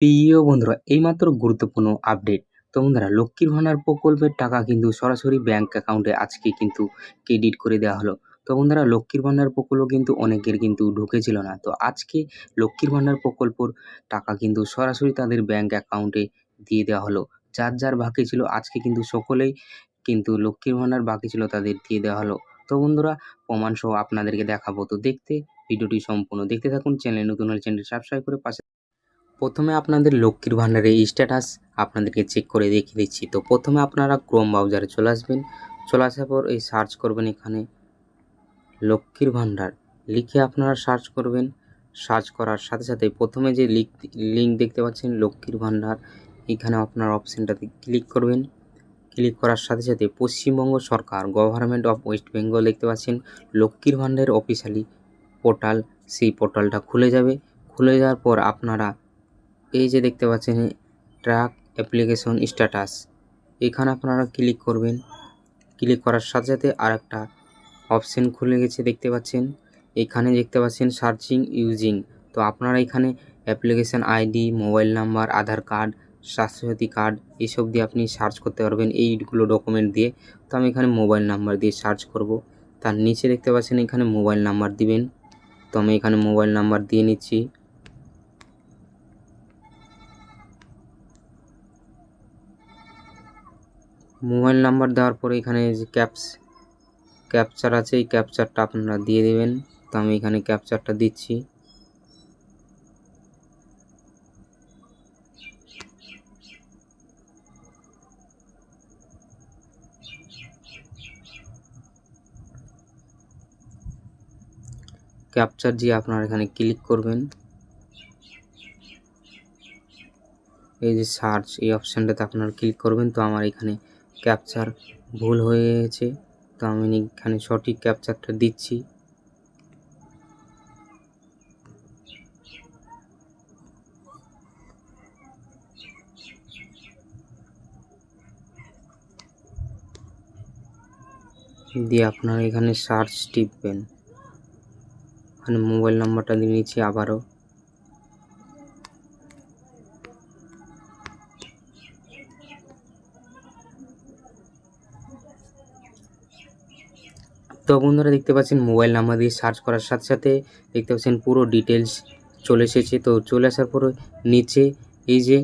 প্রিয় বন্ধুরা, এইমাত্র গুরুত্বপূর্ণ আপডেট। তো বন্ধুরা, লক্ষ্মীর ভাণ্ডার প্রকল্পের টাকা কিন্তু সরাসরি ব্যাংক অ্যাকাউন্টে আজকে কিন্তু ক্রেডিট করে দেওয়া হলো। তো বন্ধুরা, লক্ষ্মীর ভাণ্ডার প্রকল্প কিন্তু অনেকের কিন্তু ঢুকেছিল না। তো আজকে লক্ষ্মীর ভাণ্ডার প্রকল্পর টাকা কিন্তু সরাসরি তাদের ব্যাংক অ্যাকাউন্টে দিয়ে দেওয়া হলো। যার যার বাকি ছিল, আজকে কিন্তু সকলেই কিন্তু লক্ষ্মীর ভাণ্ডার বাকি ছিল তাদের দিয়ে দেওয়া হলো। তো বন্ধুরা প্রমাণ সহ আপনাদেরকে দেখাবো। তো দেখতে, ভিডিওটি সম্পূর্ণ দেখতে থাকুন, চ্যানেল নতুন হলে চ্যানেলটি সাবস্ক্রাইব করে পাশে প্রথমে আপনাদের লক্ষ্মীর ভাণ্ডারের স্ট্যাটাস আপনাদেরকে চেক করে দেখিয়ে দিচ্ছি। তো প্রথমে আপনারা ক্রোম ব্রাউজারে চলে আসবেন। চলে আসার পর এই সার্চ করবেন এখানে লক্ষ্মীর ভাণ্ডার। লিখে আপনারা সার্চ করবেন। সার্চ করার সাথে সাথে প্রথমে যে লিঙ্ক লিঙ্ক দেখতে পাচ্ছেন লক্ষ্মীর ভাণ্ডার, এখানে আপনার অপশানটাতে ক্লিক করবেন। ক্লিক করার সাথে সাথে পশ্চিমবঙ্গ সরকার গভর্নমেন্ট অফ ওয়েস্ট বেঙ্গল দেখতে পাচ্ছেন লক্ষ্মীর ভাণ্ডারের অফিসিয়ালি পোর্টাল সেই পোর্টালটা খুলে যাবে। খুলে যাওয়ার পর আপনারা এই যে দেখতে পাচ্ছেন ট্র্যাক অ্যাপ্লিকেশন স্ট্যাটাস। এখানে আপনারা ক্লিক করবেন। ক্লিক করার সাথে সাথে আর একটা অপশন খুলে গেছে দেখতে পাচ্ছেন। এখানে দেখতে পাচ্ছেন সার্চিং ইউজিং। তো আপনারা এখানে application ID, mobile number, Aadhaar card, Swasthyasathi card এসব দিয়ে আপনি সার্চ করতে পারবেন এইগুলো ডকুমেন্ট দিয়ে। তো আমি এখানে মোবাইল নাম্বার দিয়ে সার্চ করব। তার নিচে দেখতে পাচ্ছেন এখানে মোবাইল নাম্বার দিবেন। তো আমি এখানে মোবাইল নাম্বার দিয়ে নিচ্ছি। মোবাইল নাম্বার দেওয়ার পরে এখানে যে ক্যাপস, ক্যাপচার আছে, এই ক্যাপচারটা আপনারা দিয়ে দেবেন। তো আমি এখানে ক্যাপচারটা দিচ্ছি। ক্যাপচার দিয়ে আপনারা এখানে ক্লিক করবেন। এই যে সার্চ, এই অপশানটাতে আপনারা ক্লিক করবেন। তো আমার এখানে ক্যাপচার ভুল হয়ে গেছে, তো আমি এখানে সঠিক ক্যাপচারটা দিচ্ছি। দিয়ে আপনারা এখানে সার্চ টিপবেন। এখানে মোবাইল নাম্বারটা দিয়ে নিচ্ছি আবারও। তো বন্ধুরা দেখতে পাচ্ছেন মোবাইল নাম্বার দিয়ে সার্চ করার সাথে সাথে দেখতে পাচ্ছেন পুরো ডিটেলস চলে এসেছে। তো চলে আসার পরে নিচে এই যে,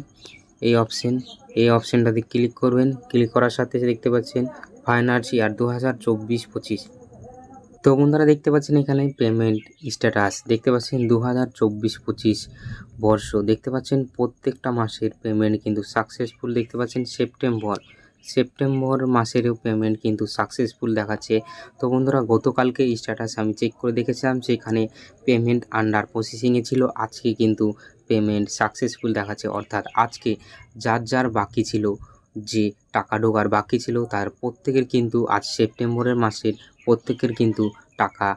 এই অপশন, এই অপশানটাতে ক্লিক করবেন। ক্লিক করার সাথে দেখতে পাচ্ছেন ফাইনান্স ইয়ার দু হাজার চব্বিশ পঁচিশ। তো বন্ধুরা দেখতে পাচ্ছেন এখানে পেমেন্ট স্ট্যাটাস। দেখতে পাচ্ছেন দু হাজার চব্বিশ পঁচিশ বর্ষ। দেখতে পাচ্ছেন প্রত্যেকটা মাসের পেমেন্ট কিন্তু সাকসেসফুল। দেখতে পাচ্ছেন সেপ্টেম্বর। সেপ্টেম্বর মাসেরও পেমেন্ট কিন্তু সাকসেসফুল দেখাচ্ছে। তো বন্ধুরা, গতকালকে স্ট্যাটাস আমি চেক করে দেখেছিলাম, সেখানে পেমেন্ট আন্ডার প্রসেসিংয়ে ছিল, আজকে কিন্তু পেমেন্ট সাকসেসফুল দেখাচ্ছে। অর্থাৎ আজকে যার যার বাকি ছিল, যে টাকা ঢোকার বাকি ছিল, তার প্রত্যেকের কিন্তু আজ সেপ্টেম্বরের মাসের প্রত্যেকের কিন্তু টাকা,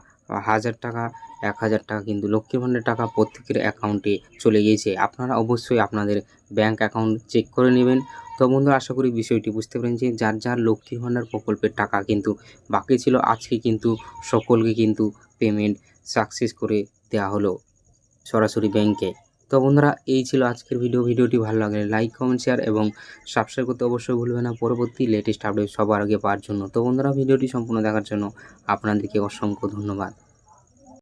হাজার টাকা, এক হাজার টাকা কিন্তু লক্ষ্মীর ভাণ্ডারের টাকা প্রত্যেকের অ্যাকাউন্টে চলে গিয়েছে। আপনারা অবশ্যই আপনাদের ব্যাঙ্ক অ্যাকাউন্ট চেক করে নেবেন। তো বন্ধুরা, আশা করি বিষয়টি বুঝতে পারেন যে যার যার লক্ষ্মীর ভাণ্ডার প্রকল্পের টাকা কিন্তু বাকি ছিল, আজকে কিন্তু সকলকে কিন্তু পেমেন্ট সাকসেস করে দেওয়া হলো সরাসরি ব্যাংকে তো বন্ধুরা, এই ছিল আজকের ভিডিও ভিডিওটি ভালো লাগলে লাইক কমেন্ট শেয়ার এবং সাবস্ক্রাইব করতে অবশ্যই ভুলবে না। পরবর্তী লেটেস্ট আপডেট সবার আগে পাওয়ার জন্য। তো বন্ধুরা, ভিডিওটি সম্পূর্ণ দেখার জন্য আপনাদেরকে অসংখ্য ধন্যবাদ।